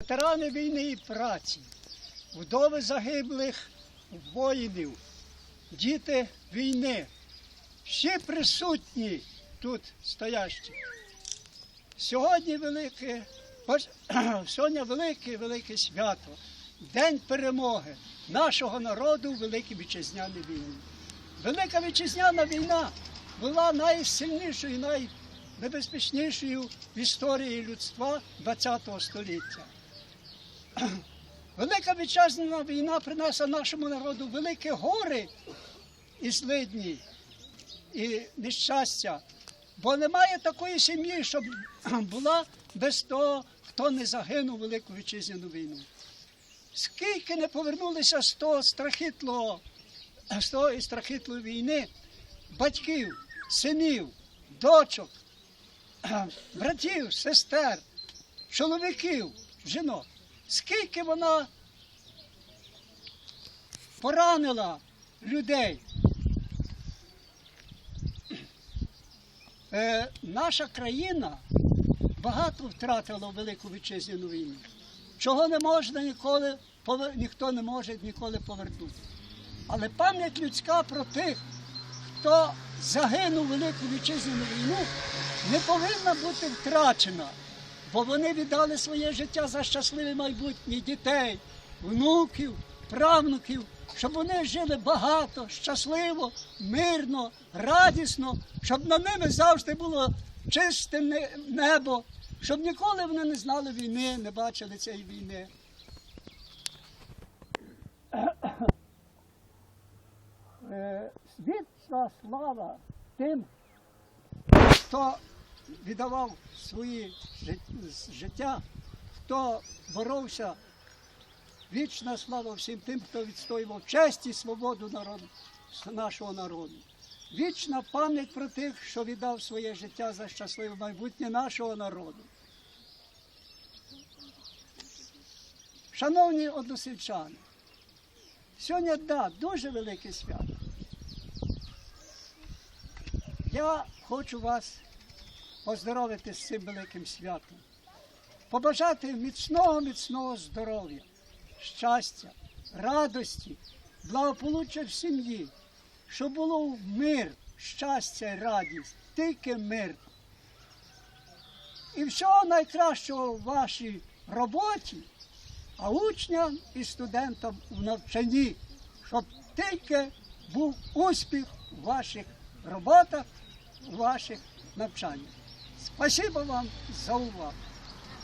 Ветерани війни і праці, вдови загиблих воїнів, діти війни, всі присутні тут стоящі. Сьогодні велике, сьогодні велике, велике свято, День перемоги нашого народу в Великій Вітчизняній війні. Велика вітчизняна війна була найсильнішою, найнебезпечнішою в історії людства ХХ століття. Велика вітчизняна війна принесла нашому народу великі гори і злидні, і нещастя. Бо немає такої сім'ї, щоб була без того, хто не загинув Велику вітчизняну війну. Скільки не повернулися з того страхітлого, з того страхітлої війни батьків, синів, дочок, братів, сестер, чоловіків, жінок. Скільки вона поранила людей. Е, наша країна багато втратила Велику Вітчизняну війну, чого не можна ніколи, ніхто не може ніколи повернути. Але пам'ять людська про тих, хто загинув Велику Вітчизняну війну, не повинна бути втрачена, бо вони віддали своє життя за щасливе майбутнє дітей, внуків, правнуків, щоб вони жили багато, щасливо, мирно, радісно, щоб на ними завжди було чисте небо, щоб ніколи вони не знали війни, не бачили цієї війни. Е, Світла слава тим, хто віддавав свої життя, хто боровся. Вічна слава всім тим, хто відстоював честь і свободу народу, нашого народу. Вічна пам'ять про тих, що віддав своє життя за щасливе майбутнє нашого народу. Шановні односельчани, сьогодні да, дуже велике свято. Я хочу вас поздоровити з цим великим святом, побажати міцного, міцного здоров'я, щастя, радості, благополуччя в сім'ї, щоб було мир, щастя і радість, тільки мир. І всього найкращого в вашій роботі, а учням і студентам в навчанні, щоб тільки був успіх у ваших роботах, у ваших навчаннях. Спасибо вам за увагу.